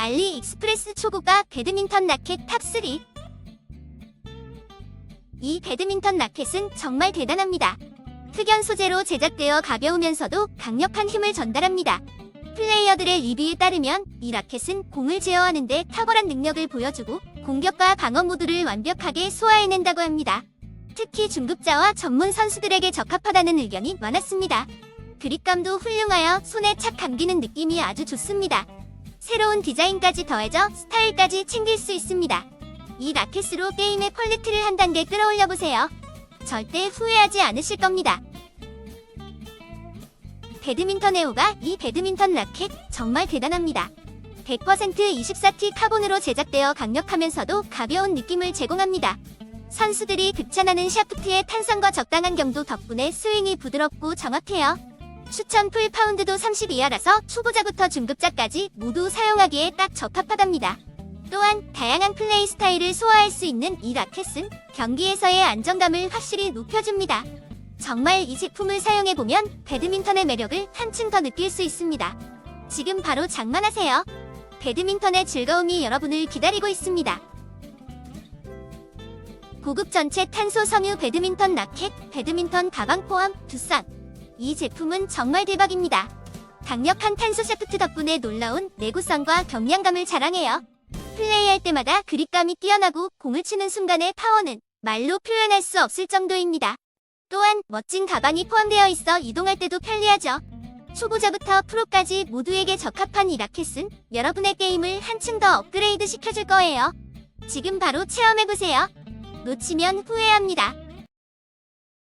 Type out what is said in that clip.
알리익스프레스 초고가 배드민턴 라켓 탑3 이 배드민턴 라켓은 정말 대단합니다. 흑연 소재로 제작되어 가벼우면서도 강력한 힘을 전달합니다. 플레이어들의 리뷰에 따르면 이 라켓은 공을 제어하는데 탁월한 능력을 보여주고 공격과 방어 모두를 완벽하게 소화해낸다고 합니다. 특히 중급자와 전문 선수들에게 적합하다는 의견이 많았습니다. 그립감도 훌륭하여 손에 착 감기는 느낌이 아주 좋습니다. 새로운 디자인까지 더해져 스타일까지 챙길 수 있습니다. 이 라켓으로 게임의 퀄리티를 한 단계 끌어올려 보세요. 절대 후회하지 않으실 겁니다. 배드민턴 에오가 이 배드민턴 라켓 정말 대단합니다. 100% 24T 카본으로 제작되어 강력하면서도 가벼운 느낌을 제공합니다. 선수들이 극찬하는 샤프트의 탄성과 적당한 경도 덕분에 스윙이 부드럽고 정확해요. 추천 풀 파운드도 30 이하라서 초보자부터 중급자까지 모두 사용하기에 딱 적합하답니다. 또한 다양한 플레이 스타일을 소화할 수 있는 이 라켓은 경기에서의 안정감을 확실히 높여줍니다. 정말 이 제품을 사용해보면 배드민턴의 매력을 한층 더 느낄 수 있습니다. 지금 바로 장만하세요. 배드민턴의 즐거움이 여러분을 기다리고 있습니다. 고급 전체 탄소 섬유 배드민턴 라켓, 배드민턴 가방 포함 두쌍. 이 제품은 정말 대박입니다. 강력한 탄소 샤프트 덕분에 놀라운 내구성과 경량감을 자랑해요. 플레이할 때마다 그립감이 뛰어나고 공을 치는 순간의 파워는 말로 표현할 수 없을 정도입니다. 또한 멋진 가방이 포함되어 있어 이동할 때도 편리하죠. 초보자부터 프로까지 모두에게 적합한 이 라켓은 여러분의 게임을 한층 더 업그레이드 시켜줄 거예요. 지금 바로 체험해보세요. 놓치면 후회합니다.